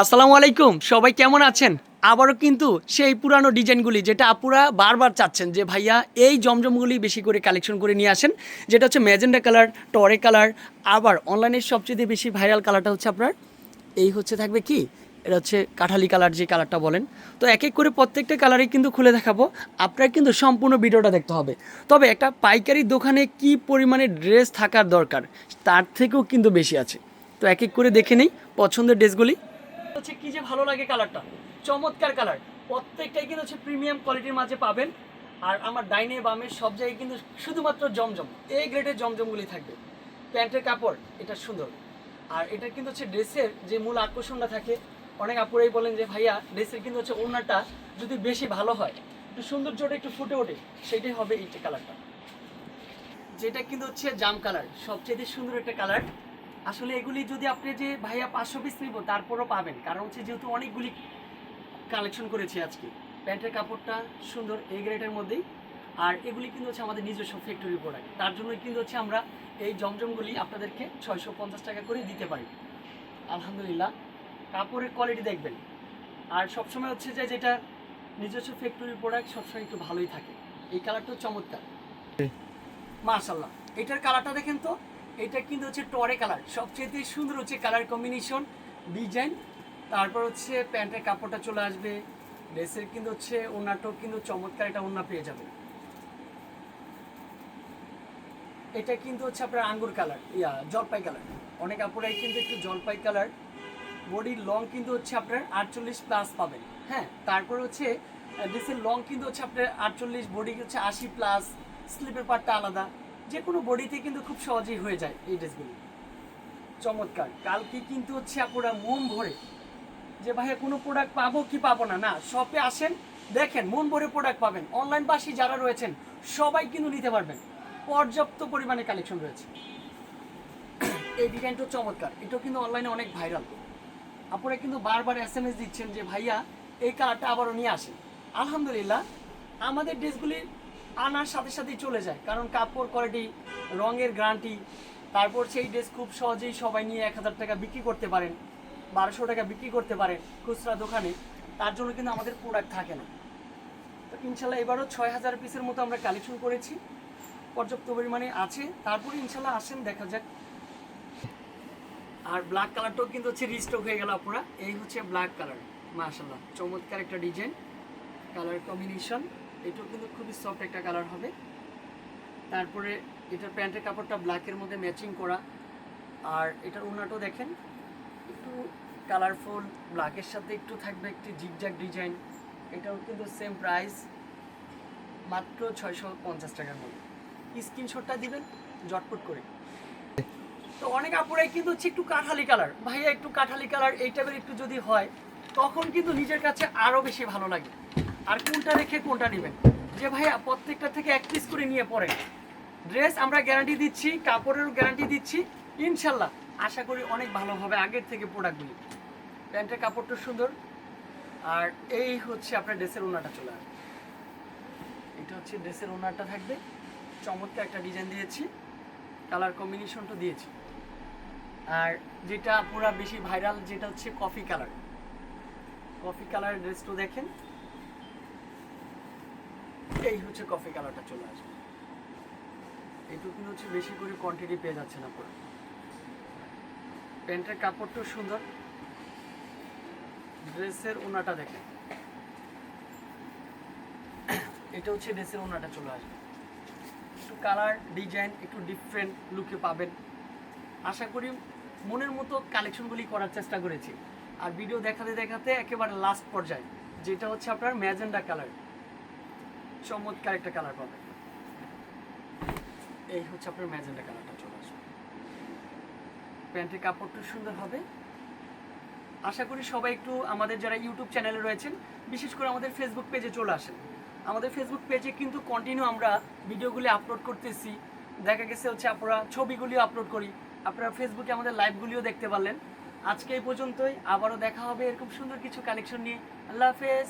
আসসালামু আলাইকুম, সবাই কেমন আছেন? আবারও কিন্তু সেই পুরানো ডিজাইনগুলি যেটা আপুরা বারবার চাচ্ছেন যে ভাইয়া এই জমজমগুলি বেশি করে কালেকশন করে নিয়ে আসেন, যেটা হচ্ছে ম্যাজেন্ডা কালার, টরে কালার, আবার অনলাইনের সবচেয়ে বেশি ভাইরাল কালারটা হচ্ছে আপনার, এই হচ্ছে থাকবে কি? এটা হচ্ছে কাঠালি কালার যে কালারটা বলেন। তো এক এক করে প্রত্যেকটা কালারই কিন্তু খুলে দেখাবো, আপনার কিন্তু সম্পূর্ণ ভিডিওটা দেখতে হবে। তবে একটা পাইকারি দোকানে কি পরিমাণে ড্রেস থাকার দরকার, তার থেকেও কিন্তু বেশি আছে। তো এক এক করে দেখে নেই পছন্দের ড্রেসগুলি। হচ্ছে কি যে ভালো লাগে কালারটা? চমৎকার কালার। প্রত্যেকটাই কিন্তু হচ্ছে প্রিমিয়াম কোয়ালিটির মাঝে পাবেন। আর আমার ডাইনে বামে সব জায়গায় কিন্তু শুধুমাত্র জমজম এই গ্রেডের জমজমগুলি থাকবে। প্যান্টের কাপড়, এটা সুন্দর। আর এটা কিন্তু হচ্ছে ড্রেসের যে মূল আকর্ষণটা থাকে, অনেক আপুরাই বলেন যে, ভাইয়া, ড্রেসের কিন্তু হচ্ছে ওড়নাটা যদি বেশি ভালো হয়, একটু সৌন্দর্যটা একটু ফুটে ওঠে, সেটাই হবে এই কালারটা। যেটা কিন্তু হচ্ছে জাম কালার সবচেয়ে সুন্দর একটা কালার। আসলে এগুলি যদি আপনি যে ভাইয়া পাঁচশো পিস নিব তারপরও পাবেন। কারণ হচ্ছে যেহেতু অনেকগুলি কালেকশন করেছি আজকে। প্যান্টের কাপড়টা সুন্দর এই গ্রেডের মধ্যেই। আর এগুলি কিন্তু হচ্ছে আমাদের নিজস্ব ফ্যাক্টরি প্রোডাক্ট তার জন্য কিন্তু হচ্ছে আমরা এই জমজমগুলি আপনাদেরকে ছয়শো পঞ্চাশ টাকা করে দিতে পারি। আলহামদুলিল্লাহ। কাপড়ের কোয়ালিটি দেখবেন। আর সবসময় হচ্ছে যে যেটা নিজস্ব ফ্যাক্টরি প্রোডাক্ট সবসময় একটু ভালোই থাকে। এই কালারটাও চমৎকার। মার্শাল্লাহ এটার কালারটা দেখেন তো। এটা কিন্তু হচ্ছে টরে কালার। সবচেয়ে সুন্দর হচ্ছে কালার কম্বিনেশন, ডিজাইন। তারপর হচ্ছে প্যান্টের কাপড়টা চলে আসবে। ড্রেসের কিন্তু হচ্ছে ওনাটাও কিন্তু চমৎকার এটা ওনা পেয়ে যাবে এটা কিন্তু হচ্ছে আপনার আঙ্গুর কালার, ইয়া, জলপাই কালার। অনেক আপুরাই কিন্তু একটু জলপাই কালার। বডির লং কিন্তু হচ্ছে আপনার আটচল্লিশ প্লাস পাবেন। হ্যাঁ তারপর হচ্ছে ড্রেসের লং কিন্তু হচ্ছে আপনার আটচল্লিশ, বডি হচ্ছে আশি প্লাস। স্লিপের পার্টটা আলাদা। যে কোনো বডিতে কিন্তু খুব সহজেই হয়ে যায় এই ড্রেসগুলি। চমৎকার। কালকে কিন্তু হচ্ছে আপনারা মন ভরে যে, ভাইয়া, কোনো প্রোডাক্ট পাবো কি পাবো না? না শপে আসেন, দেখেন, মন ভরে প্রোডাক্ট পাবেন। অনলাইন পাশে যারা রয়েছেন, সবাই কিন্তু নিতে পারবেন। পর্যাপ্ত পরিমাণে কালেকশন রয়েছে। এই ডিজাইনটা চমৎকার। এটাও কিন্তু অনলাইনে অনেক ভাইরাল আপনারা কিন্তু বারবার এস এম এস দিচ্ছেন যে, ভাইয়া, এই কালারটা আবারও নিয়ে আসেন। আলহামদুলিল্লাহ, আমাদের ড্রেসগুলি আনার সাথে সাথেই চলে যায়। কারণ কাপড় কোয়ালিটি রঙের গ্যারান্টি তারপর সেই ড্রেস খুব সহজেই সবাই নিয়ে এক হাজার টাকা বিক্রি করতে পারেন, বারোশো টাকা বিক্রি করতে পারেন খুচরা দোকানে, তার জন্য কিন্তু আমাদের প্রোডাক্ট থাকে না। তো ইনশাল্লাহ এবারও ছয় হাজার পিসের মতো আমরা কালেকশন করেছি, পর্যাপ্ত পরিমাণে আছে। তারপরে ইনশাল্লাহ আসেন, দেখা যাক। আর ব্ল্যাক কালারটাও কিন্তু হচ্ছে রিস্টক হয়ে গেল আপনারা। এই হচ্ছে ব্ল্যাক কালার মাশাল্লাহ চমৎকার একটা ডিজাইন কালার কম্বিনেশন এটাও কিন্তু খুবই সফট একটা কালার হবে। তারপরে এটার প্যান্টের কাপড়টা ব্ল্যাকের মধ্যে ম্যাচিং করা। আর এটার ওনাটাও দেখেন, একটু কালারফুল ব্ল্যাকের সাথে একটু থাকবে একটি জিগজ্যাগ ডিজাইন এটাও কিন্তু সেম প্রাইস মাত্র ছয়শো পঞ্চাশ টাকার মধ্যে। স্ক্রিনশটটা দিবেন, জটপট করে। তো অনেক আপুরাই কিন্তু হচ্ছে একটু কাঠালি কালার ভাইয়া, একটু কাঠালি কালার এই টাইপের একটু যদি হয়, তখন কিন্তু নিজের কাছে আরও বেশি ভালো লাগে। আর কোনটা রেখে কোনটা নেবেন? যে ভাইয়া প্রত্যেকটা থেকে এক পিস করে নিয়ে পড়ে। ড্রেস আমরা গ্যারান্টি দিচ্ছি, কাপড়েরও গ্যারান্টি দিচ্ছি, ইনশাল্লাহ। আশা করি অনেক ভালো হবে আগের থেকে প্রোডাক্টগুলি প্যান্টের কাপড়টা সুন্দর। আর এই হচ্ছে আপনার ড্রেসের ওনাটা চলে আসবে। এটা হচ্ছে ড্রেসের ওনারটা থাকবে। চমৎকার একটা ডিজাইন দিয়েছি। কালার কম্বিনেশনটা দিয়েছি। আর যেটা পুরো বেশি ভাইরাল যেটা হচ্ছে কফি কালার কফি কালার ড্রেসটা দেখেন। এই হচ্ছে কফি কালারটা চলে আসবে। এইটুকু হচ্ছে বেশি করে কোয়ান্টিটি পেয়ে যাচ্ছেন আপনারা। প্যান্টের কাপড়টাও সুন্দর। ড্রেসের ওনাটা দেখেন। এটা হচ্ছে ড্রেসের ওনাটা চলে আসবে। একটু কালার ডিজাইন একটু ডিফারেন্ট লুকে পাবেন। আশা করি মনের মতো কালেকশনগুলি করার চেষ্টা করেছি। আর ভিডিও দেখাতে দেখাতে একেবারে লাস্ট পর্যায়ে, যেটা হচ্ছে আপনার ম্যাজেন্ডা কালার চমৎকার একটা কালার পাবেন এই হচ্ছে আপনার ম্যাজেন্ডা কালারটা চলে আসবে। প্যান্টের কাপড়টা সুন্দর হবে। আশা করি সবাই একটু আমাদের যারা ইউটিউব চ্যানেলে রয়েছেন, বিশেষ করে আমাদের ফেসবুক পেজে চলে আসেন। আমাদের ফেসবুক পেজে কিন্তু কন্টিনিউ আমরা ভিডিওগুলি আপলোড করতেছি। দেখা গেছে হচ্ছে আপনারা ছবিগুলিও আপলোড করি। আপনারা ফেসবুকে আমাদের লাইভগুলিও দেখতে পারলেন। আজকে এই পর্যন্তই। আবারও দেখা হবে এরকম সুন্দর কিছু কালেকশন নিয়ে। আল্লাহ হাফেজ।